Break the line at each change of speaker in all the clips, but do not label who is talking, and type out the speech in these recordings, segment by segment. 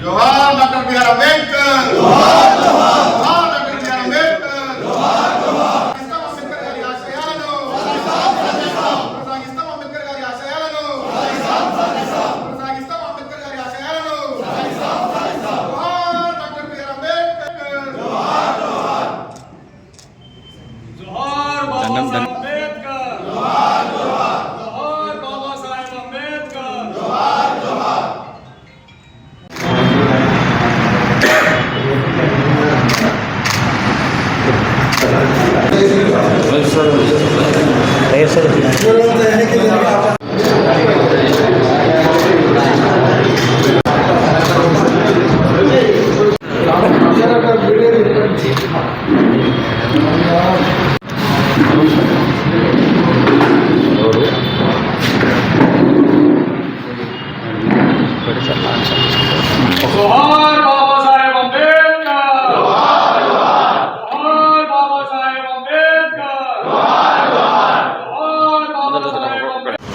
జోహార్ doctor BR Ambedkar. జోహార్ జోహార్. Doctor BR Ambedkar జోహార్ జోహార్ అంబేద్కర్ గారి ఆశయాలను కొనసాగిస్తాం అంబేద్కర్ గారి ఆశయాలను కొనసాగిస్తాం అంబేద్కర్ గారి ఆశయాలను జోహార్ డాక్టర్ బిఆర్ అంబేద్కర్
జోహార్ బాబాసాహెబ్ అంబేద్కర్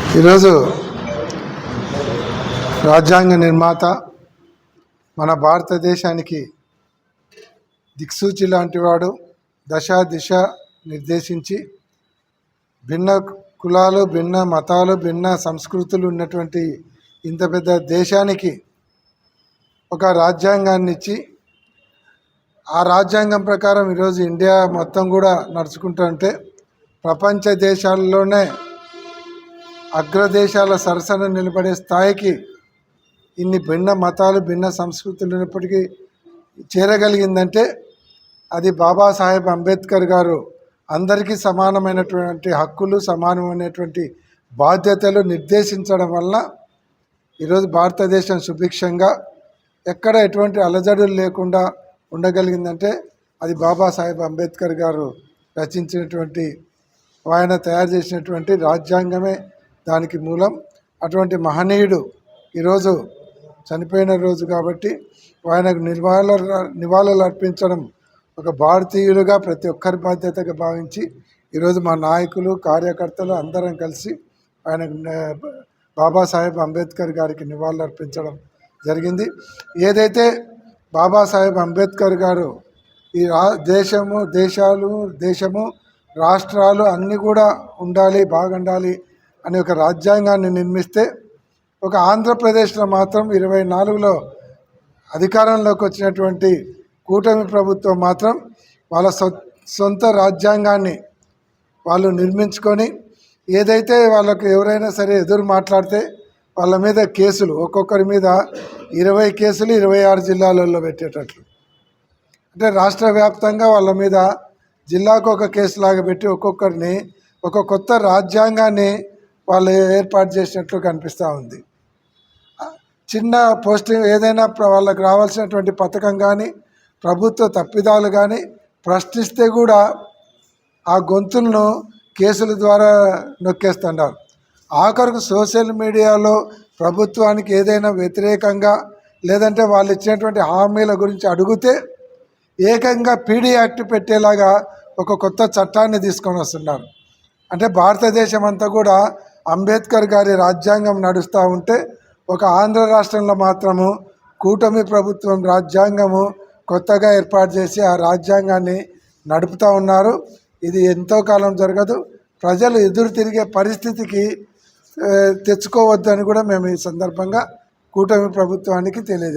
ఈరోజు రాజ్యాంగ నిర్మాత మన భారతదేశానికి దిక్సూచి లాంటి వాడు దశ దిశ నిర్దేశించి భిన్న కులాలు భిన్న మతాలు భిన్న సంస్కృతులు ఉన్నటువంటి ఇంత పెద్ద దేశానికి ఒక రాజ్యాంగాన్ని ఇచ్చి ఆ రాజ్యాంగం ప్రకారం ఈరోజు ఇండియా మొత్తం కూడా నడుచుకుంటుంటే ప్రపంచ దేశాల్లోనే అగ్రదేశాల సరసన నిలబడే స్థాయికి ఇన్ని భిన్న మతాలు భిన్న సంస్కృతులు ఉన్నప్పటికీ చేరగలిగిందంటే అది బాబాసాహెబ్ అంబేద్కర్ గారు అందరికీ సమానమైనటువంటి హక్కులు సమానమైనటువంటి బాధ్యతలు నిర్దేశించడం వల్ల ఈరోజు భారతదేశం సుభిక్షంగా ఎక్కడ ఎటువంటి అలజడులు లేకుండా ఉండగలిగిందంటే అది బాబాసాహెబ్ అంబేద్కర్ గారు రచించినటువంటి ఆయన తయారు చేసినటువంటి రాజ్యాంగమే దానికి మూలం అటువంటి మహనీయుడు ఈరోజు చనిపోయిన రోజు కాబట్టి ఆయనకు నివాళ నివాళులు అర్పించడం ఒక భారతీయులుగా ప్రతి ఒక్కరి బాధ్యతగా భావించి ఈరోజు మా నాయకులు కార్యకర్తలు అందరం కలిసి ఆయనకు బాబాసాహెబ్ అంబేద్కర్ గారికి నివాళులు అర్పించడం జరిగింది. ఏదైతే బాబాసాహెబ్ అంబేద్కర్ గారు ఈ రా దేశము దేశాలు దేశము రాష్ట్రాలు అన్నీ కూడా ఉండాలి బాగుండాలి అనే ఒక రాజ్యాంగాన్ని నిర్మిస్తే ఒక ఆంధ్రప్రదేశ్లో మాత్రం ఇరవై నాలుగులో అధికారంలోకి వచ్చినటువంటి కూటమి ప్రభుత్వం మాత్రం వాళ్ళ సొ సొంత రాజ్యాంగాన్ని వాళ్ళు నిర్మించుకొని ఏదైతే వాళ్ళకు ఎవరైనా సరే ఎదురు మాట్లాడితే వాళ్ళ మీద కేసులు ఒక్కొక్కరి మీద ఇరవై కేసులు ఇరవై ఆరు జిల్లాలలో పెట్టేటట్లు. అంటే రాష్ట్ర వ్యాప్తంగా వాళ్ళ మీద జిల్లాకు ఒక కేసు లాగా పెట్టి ఒక్కొక్కరిని ఒక కొత్త రాజ్యాంగాన్ని వాళ్ళు ఏర్పాటు చేసినట్లు కనిపిస్తూ ఉంది. చిన్న పోస్టింగ్ ఏదైనా వాళ్ళకు వాళ్ళకి రావాల్సినటువంటి పథకం కానీ ప్రభుత్వ తప్పిదాలు కానీ ప్రశ్నిస్తే కూడా ఆ గొంతులను కేసుల ద్వారా నొక్కేస్తున్నారు. ఆఖరకు సోషల్ మీడియాలో ప్రభుత్వానికి ఏదైనా వ్యతిరేకంగా లేదంటే వాళ్ళు ఇచ్చినటువంటి హామీల గురించి అడిగితే ఏకంగా పీడీ యాక్ట్ పెట్టేలాగా ఒక కొత్త చట్టాన్ని తీసుకొని వస్తున్నారు. అంటే భారతదేశం అంతా కూడా అంబేద్కర్ గారి రాజ్యాంగం నడుస్తూ ఉంటే ఒక ఆంధ్ర రాష్ట్రంలో మాత్రము కూటమి ప్రభుత్వం రాజ్యాంగము కొత్తగా ఏర్పాటు చేసి ఆ రాజ్యాంగాన్ని నడుపుతూ ఉన్నారు. ఇది ఎంతో కాలం జరగదు. ప్రజలు ఎదురు తిరిగే పరిస్థితికి తెచ్చుకోవద్దని కూడా మేము ఈ సందర్భంగా కూటమి ప్రభుత్వానికి తెలియదు